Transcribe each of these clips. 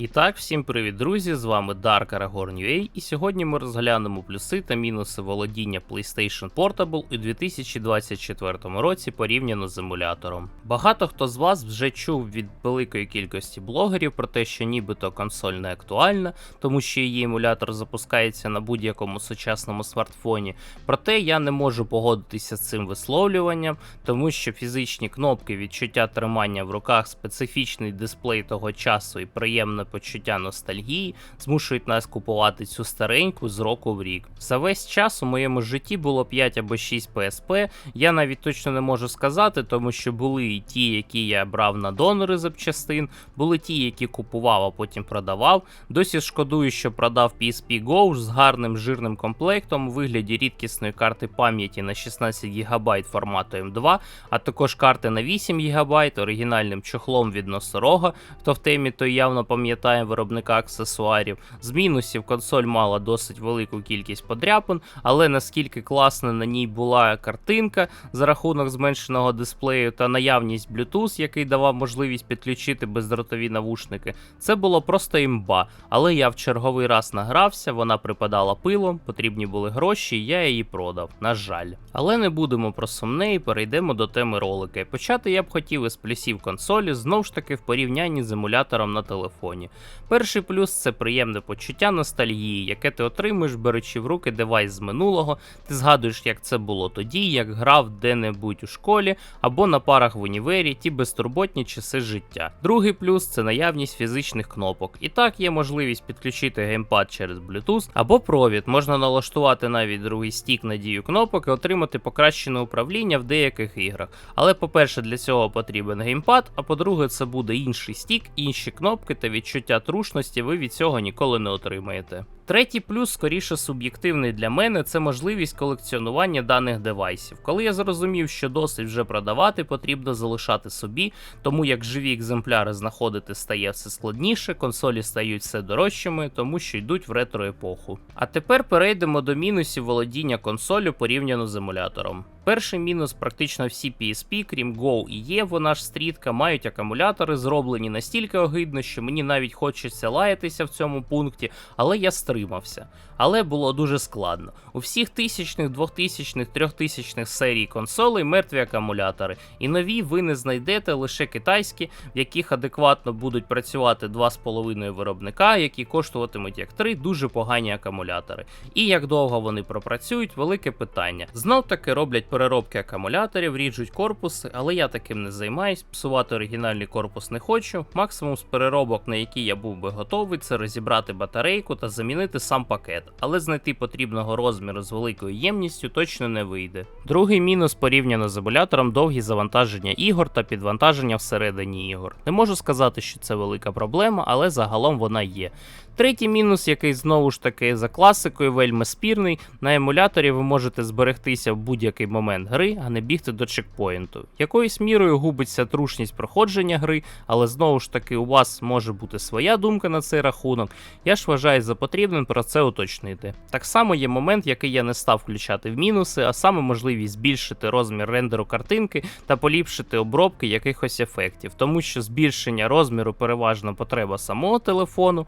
І так, всім привіт, друзі! З вами Dark Aragorn UA, і сьогодні ми розглянемо плюси та мінуси володіння PlayStation Portable у 2024 році порівняно з емулятором. Багато хто з вас вже чув від великої кількості блогерів про те, що нібито консоль не актуальна, тому що її емулятор запускається на будь-якому сучасному смартфоні. Проте я не можу погодитися з цим висловлюванням, тому що фізичні кнопки, відчуття тримання в руках, специфічний дисплей того часу і приємне почуття ностальгії змушують нас купувати цю стареньку з року в рік. За весь час у моєму житті було 5 або 6 PSP. Я навіть точно не можу сказати, тому що були і ті, які я брав на донори запчастин, були ті, які купував, а потім продавав. Досі шкодую, що продав PSP Go з гарним жирним комплектом у вигляді рідкісної карти пам'яті на 16 ГБ формату M2, а також карти на 8 ГБ оригінальним чохлом від носорога. Хто в темі, той явно пам'ятає виробника аксесуарів. З мінусів консоль мала досить велику кількість подряпин, але наскільки класна на ній була картинка за рахунок зменшеного дисплею та наявність Bluetooth, який давав можливість підключити бездротові навушники, це було просто імба. Але я в черговий раз награвся, вона припадала пилом, потрібні були гроші, я її продав. На жаль. Але не будемо про сумне і перейдемо до теми ролики. Почати я б хотів із плюсів консолі, знову ж таки в порівнянні з емулятором на телефоні. Перший плюс це приємне почуття ностальгії, яке ти отримуєш, беручи в руки девайс з минулого. Ти згадуєш, як це було тоді, як грав де-небудь у школі або на парах в універі, ті безтурботні часи життя. Другий плюс це наявність фізичних кнопок. І так є можливість підключити геймпад через Bluetooth або провід. Можна налаштувати навіть другий стік на дію кнопок і отримати покращене управління в деяких іграх. Але, по-перше, для цього потрібен геймпад, а по-друге, це буде інший стік, інші кнопки та відчуття трушності ви від цього ніколи не отримаєте. Третій плюс, скоріше суб'єктивний для мене, це можливість колекціонування даних девайсів. Коли я зрозумів, що досить вже продавати, потрібно залишати собі, тому як живі екземпляри знаходити стає все складніше, консолі стають все дорожчими, тому що йдуть в ретро-епоху. А тепер перейдемо до мінусів володіння консолю порівняно з емулятором. Перший мінус практично всі PSP, крім Go і є, вона ж стрітка, мають акумулятори, зроблені настільки огидно, що мені навіть хочеться лаятися в цьому пункті, але я стримався. Але було дуже складно. У всіх тисячних, двохтисячних, трьохтисячних серій консолей мертві акумулятори, і нові ви не знайдете лише китайські, в яких адекватно будуть працювати 2,5 виробника, які коштуватимуть як 3 дуже погані акумулятори. І як довго вони пропрацюють, велике питання. Знов таки роблять переробки акумуляторів, ріжуть корпуси, але я таким не займаюсь. Псувати оригінальний корпус не хочу. Максимум з переробок, на які я був би готовий, це розібрати батарейку та замінити сам пакет, але знайти потрібного розміру з великою ємністю точно не вийде. Другий мінус порівняно з емулятором довгі завантаження ігор та підвантаження всередині ігор. Не можу сказати, що це велика проблема, але загалом вона є. Третій мінус, який знову ж таки за класикою вельми спірний, на емуляторі ви можете зберегтися в будь-який момент гри, а не бігти до чекпоінту. Якоюсь мірою губиться трушність проходження гри, але знову ж таки у вас може бути своя думка на цей рахунок. Я ж вважаю за потрібним про це уточнити. Так само є момент, який я не став включати в мінуси, а саме можливість збільшити розмір рендеру картинки та поліпшити обробки якихось ефектів, тому що збільшення розміру переважно потреба самого телефону,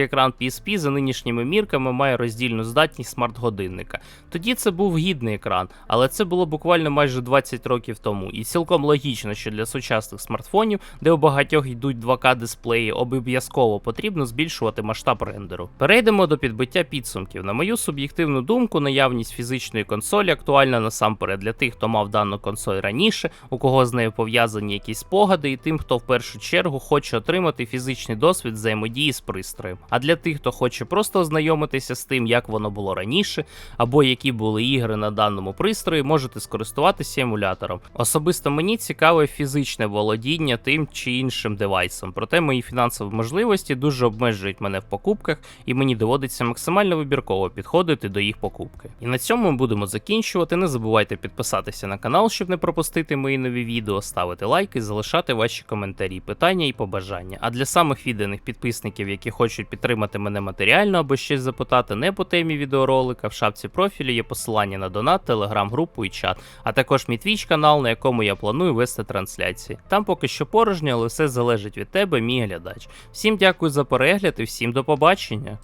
оскільки екран PSP за нинішніми мірками має роздільну здатність смарт-годинника. Тоді це був гідний екран, але це було буквально майже 20 років тому, і цілком логічно, що для сучасних смартфонів, де у багатьох йдуть 2К дисплеї, обов'язково потрібно збільшувати масштаб рендеру. Перейдемо до підбиття підсумків. На мою суб'єктивну думку, наявність фізичної консолі актуальна насамперед для тих, хто мав дану консоль раніше, у кого з нею пов'язані якісь спогади, і тим, хто в першу чергу хоче отримати фізичний досвід взаємодії з пристроєм. А для тих, хто хоче просто ознайомитися з тим, як воно було раніше, або які були ігри на даному пристрої, можете скористуватися емулятором. Особисто мені цікаве фізичне володіння тим чи іншим девайсом, проте мої фінансові можливості дуже обмежують мене в покупках, і мені доводиться максимально вибірково підходити до їх покупки. І на цьому ми будемо закінчувати. Не забувайте підписатися на канал, щоб не пропустити мої нові відео, ставити лайки, залишати ваші коментарі, питання і побажання. А для самих відданих підписників, які хочуть підтримати мене матеріально або щось запитати не по темі відеоролика, в шапці профілю є посилання на донат, телеграм-групу і чат, а також мій твіч канал, на якому я планую вести трансляції. Там поки що порожньо, але все залежить від тебе, мій глядач. Всім дякую за перегляд і всім до побачення.